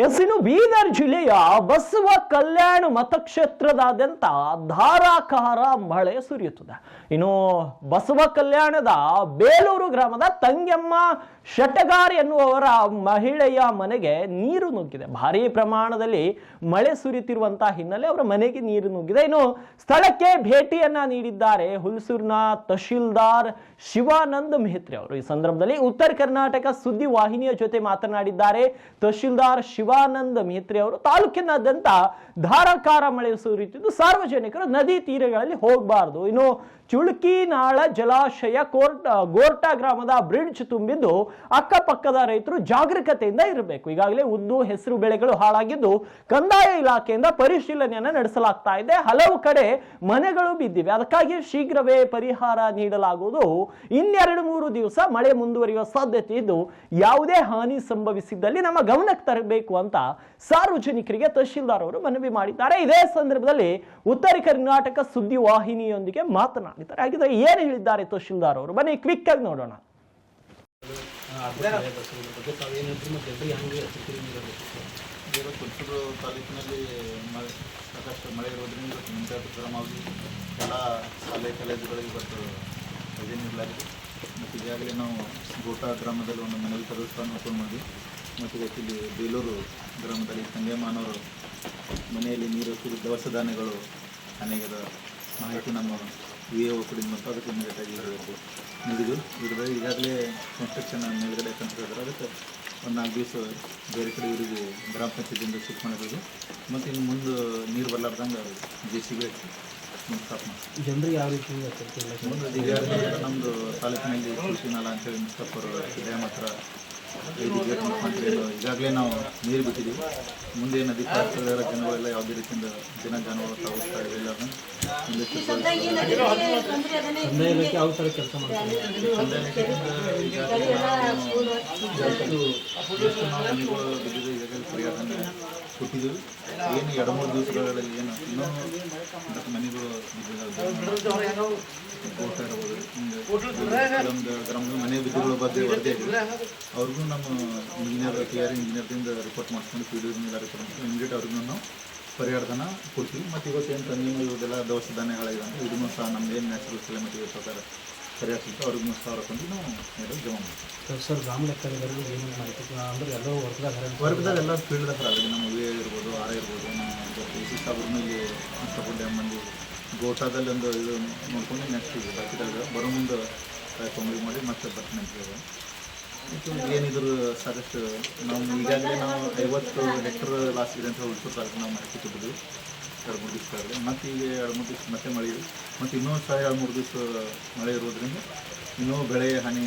S Bidar ಜಿಲ್ಲೆಯ ಬಸವ ಕಲ್ಯಾಣ ಮತಕ್ಷೇತ್ರದಾದ್ಯಂತ ಧಾರಾಕಾರ ಮಳೆ ಸುರಿಯುತ್ತದೆ. ಇನ್ನು ಬಸವ ಕಲ್ಯಾಣದ ಬೇಲೂರು ಗ್ರಾಮದ ತಂಗೆಮ್ಮ ಶಟಗಾರ್ ಎನ್ನುವವರ ಮಹಿಳೆಯ ಮನೆಗೆ ನೀರು ನುಗ್ಗಿದೆ. ಭಾರಿ ಪ್ರಮಾಣದಲ್ಲಿ ಮಳೆ ಸುರಿಯುತ್ತಿರುವಂತಹ ಹಿನ್ನೆಲೆ ಅವರ ಮನೆಗೆ ನೀರು ನುಗ್ಗಿದೆ. ಇನ್ನು ಸ್ಥಳಕ್ಕೆ ಭೇಟಿಯನ್ನ ನೀಡಿದ್ದಾರೆ ಹುಲ್ಸೂರಿನ ತಹಶೀಲ್ದಾರ್ ಶಿವಾನಂದ್ ಮೆಹತ್ರಿ ಅವರು. ಈ ಸಂದರ್ಭದಲ್ಲಿ ಉತ್ತರ ಕರ್ನಾಟಕ ಸುದ್ದಿ ವಾಹಿನಿಯ ಜೊತೆ ಮಾತನಾಡಿದ್ದಾರೆ ತಹಶೀಲ್ದಾರ್ ಶಿವಾನಂದ್ ಮೇತ್ರಿ ಅವರು ತಾಲೂಕಿನಾದ್ಯಂತ ಧಾರಾಕಾರ ಮಳೆ ಸುರಿಯುತ್ತಿದ್ದು ಸಾರ್ವಜನಿಕರು ನದಿ ತೀರಗಳಲ್ಲಿ ಹೋಗಬಾರದು. ಇನ್ನು ಚುಳುಕಿನಾಳ ಜಲಾಶಯ ಕೋರ್ಟ್, ಗೋರ್ಟಾ ಗ್ರಾಮದ ಬ್ರಿಡ್ಜ್ ತುಂಬಿದ್ದು ಅಕ್ಕಪಕ್ಕದ ರೈತರು ಜಾಗರೂಕತೆಯಿಂದ ಇರಬೇಕು. ಈಗಾಗಲೇ ಉದ್ದು ಹೆಸರು ಬೆಳೆಗಳು ಹಾಳಾಗಿದ್ದು ಕಂದಾಯ ಇಲಾಖೆಯಿಂದ ಪರಿಶೀಲನೆಯನ್ನು ನಡೆಸಲಾಗ್ತಾ ಇದೆ. ಹಲವು ಕಡೆ ಮನೆಗಳು ಬಿದ್ದಿವೆ. ಅದಕ್ಕಾಗಿ ಶೀಘ್ರವೇ ಪರಿಹಾರ ನೀಡಲಾಗುವುದು. ಇನ್ನೆರಡು ಮೂರು ದಿವಸ ಮಳೆ ಮುಂದುವರಿಯುವ ಸಾಧ್ಯತೆ ಇದ್ದು ಯಾವುದೇ ಹಾನಿ ಸಂಭವಿಸಿದ್ದಲ್ಲಿ ನಮ್ಮ ಗಮನಕ್ಕೆ ತರಬೇಕು ಅಂತ ಸಾರ್ವಜನಿಕರಿಗೆ ತಹಶೀಲ್ದಾರ್ ಅವರು ಮನವಿ ಮಾಡಿದ್ದಾರೆ. ಇದೇ ಸಂದರ್ಭದಲ್ಲಿ ಉತ್ತರ ಕರ್ನಾಟಕ ಸುದ್ದಿ ವಾಹಿನಿಯೊಂದಿಗೆ ಮಾತನಾಡಿದ್ದಾರೆ. ಹಾಗಿದ್ರೆ ಏನು ಹೇಳಿದ್ದಾರೆ ತಹಶೀಲ್ದಾರ್ ಅವರು? ಬನ್ನಿ ಕ್ವಿಕ್ ಆಗಿ ನೋಡೋಣ. ಸಾಕಷ್ಟು ಮಳೆ ಶಾಲೆ ಮತ್ತು ಈಗಾಗಲೇ ನಾವು ಗೋಟಾ ಗ್ರಾಮದಲ್ಲಿ ಒಂದು ಮನವಿ ಪ್ರದರ್ಶನ ಓಪನ್ ಮಾಡಿ ಮತ್ತು ಇಲ್ಲಿ ಬೇಲೂರು ಗ್ರಾಮದಲ್ಲಿ ಸಂಗೇಮಾನವರು ಮನೆಯಲ್ಲಿ ನೀರು ದವಸ ಧಾನ್ಯಗಳು ಅನೇಕ ಮಾಹಿತಿ ನಮ್ಮ ವಿ ಎ ಕಡೆಯಿಂದ ಮತ್ತು ಅದಕ್ಕೆ ಇಮಿಡಿಯೇಟಾಗಿ ಹೇಳಬೇಕು. ನೀಡಿದ್ದು. ಇದ್ರ ಈಗಾಗಲೇ ಕನ್ಸ್ಟ್ರಕ್ಷನ್ ಮೇಲ್ಗಡೆ ಕನ್ಸ್ಟ್ರಕ್ಷನ್ ಅದಕ್ಕೆ ಒಂದು ನಾಲ್ಕು ದಿವಸ ಬೇರೆ ಕಡೆ ಇವರಿಗೆ ಗ್ರಾಮ ಪಂಚಾಯತಿಯಿಂದ ಶಿಫ್ಟ್ ಮಾಡಿರೋದು. ಮತ್ತು ಇನ್ನು ಮುಂದೆ ನೀರು ಬರಲಾರ್ದಂಗೆ ಜೆ ಸಿ ಬಿ ಹಚ್ಚಿ ಮುಂದೆ ಸ್ಟಾಪ್ ಮಾಡಿ ಜನರಿಗೆ ಯಾವ ರೀತಿ ಮುಂದೆ ನಮ್ಮದು ತಾಲೂಕಿನಲ್ಲಿ ಕೃಷಿ ನಾಲ ಅಂತೇಳಿ ಮುಸ್ತಫರ್ ಡ್ಯಾಮ್ ಹತ್ರ ಐದು ಗೇಟ್ ಮುಖಾಂತರ ಈಗಾಗಲೇ ನಾವು ನೀರು ಬಿಟ್ಟಿದ್ದೀವಿ. ಮುಂದೆ ನದಿ ಪಾತ್ರದ ಎಲ್ಲ ಯಾವುದೇ ರೀತಿಯಿಂದ ದಿನ ಜಾನುವಾರು ತಾವಿಸ್ತಾ ಇದೆ ಈಗಾಗಲೇ ನಾವು ಬಿದ್ದಿದೆ ಈಗಾಗಲೇ ಪರಿಹಾರನ ಕೊಟ್ಟಿದ್ದೀವಿ ಏನು ಎರಡು ಮೂರು ದಿವಸಗಳಲ್ಲಿ ಏನು ಇನ್ನೂ ಮತ್ತು ಮನೆಗಳು ಇರ್ಬೋದು ಕೆಲವೊಂದು ಗ್ರಾಮದ ಮನೆ ಬಿದ್ದುಗಳು ಬಗ್ಗೆ ವರದಿ ಆಗಿದೆ ಅವ್ರಿಗೂ ನಮ್ಮ ಇಂಜಿನಿಯರ್ ಕೆ ಆರ್ ಇಂಜಿನಿಯರ್ದಿಂದ ರಿಪೋರ್ಟ್ ಮಾಡಿಸ್ಕೊಂಡು ಪಿ ಡಿ ಎಲ್ಲ ರಿಪೋರ್ಟ್ ಮಾಡ್ಕೊಂಡು ಇಮಿಡಿಯೇಟ್ ಅವ್ರಿಗೂ ನಾವು ಪರಿಹಾರಧನ ಕೊಡ್ತೀವಿ. ಮತ್ತು ಇವತ್ತೇನು ತಂದಿನ ಇವತ್ತೆಲ್ಲ ದವಸ ಧಾನ್ಯಗಳಿದೆ ಅಂದರೆ ಇದನ್ನು ಸಹ ನಮ್ದು ಏನು ನ್ಯಾಚುರಲ್ ಕಿಲೋಮೀಟರ್ ಪ್ರಕಾರ ಪರಿಹಾರ ಅವ್ರಿಗೆ ಮೂರು ಸಾವಿರ ಕೊಂಡು ನಾವು ಜಮಾ ಮಾಡ್ತೀವಿ. ಸರ್ ಗ್ರಾಮ ಲೆಕ್ಕದಲ್ಲಿ ಏನೇನು ಮಾಹಿತಿ ಅಂದ್ರೆ ಎಲ್ಲೋ ವರ್ಗದಾಗ ವರ್ಗದಾಗ ಎಲ್ಲ ಫೀಲ್ಡ್ ಹತ್ರ ಆಲ್ರೆಡಿ ನಮ್ಮ ವಿ ಇರ್ಬೋದು ಆರ್ ಇರ್ಬೋದು ನಮ್ಮ ಇಲ್ಲಿ ಡ್ಯಾಮ್ ಮಂದಿ ಗೋಟಾದಲ್ಲಿ ಒಂದು ಇದು ನೋಡ್ಕೊಂಡು ನೆಕ್ಸ್ಟ್ ಇದು ಬಾಕಿದಾಗ ಬರೋ ಮುಂದೆ ತೊಂಬರಿ ಮಾಡಿ ಮತ್ತೆ ಬರ್ತೀನಿ ಅಂತ ಹೇಳಿದೆ ಮತ್ತು ಏನಿದ್ರು ಸಾಕಷ್ಟು ನಾವು ಈಗಾಗಲೇ ನಾವು ಐವತ್ತು ಹೆಕ್ಟರ್ ಲಾಸ್ ಇದೆ ಅಂತ ಉಳಿಸೋ ತಾಲೂಕು ನಾವು ಮಾಹಿತಿ ಕೊಟ್ಟಿದ್ವಿ ಎರಡು ಮೂರು ಮತ್ತು ಈಗ ಎರಡು ಮೂರು ದಿವಸ ಮತ್ತೆ ಮಳೆ ಇದೆ. ಮತ್ತು ಇನ್ನೂ ಸಹ ಎರಡು ಮೂರು ದಿವಸ ಮಳೆ ಇರೋದ್ರಿಂದ ಇನ್ನೂ ಬೆಳೆ ಹಾನಿ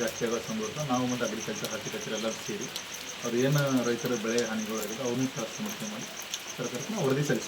ಜಾಸ್ತಿ ಆಗೋ ನಾವು ಮತ್ತು ಅಗ್ರಿಕಲ್ಚರ್, ಹಾರ್ಟಿಕಲ್ಚರ್ ಸೇರಿ ಅವ್ರು ಏನು ರೈತರ ಬೆಳೆ ಹಾನಿಗಳು ಆಗಿದೆ ಅವನ್ನೂ ಸಹ ಸಮರ್ಥನೆ ಮಾಡಿ ಸರ್ಕಾರಕ್ಕೆ ವರದಿ ಸರ್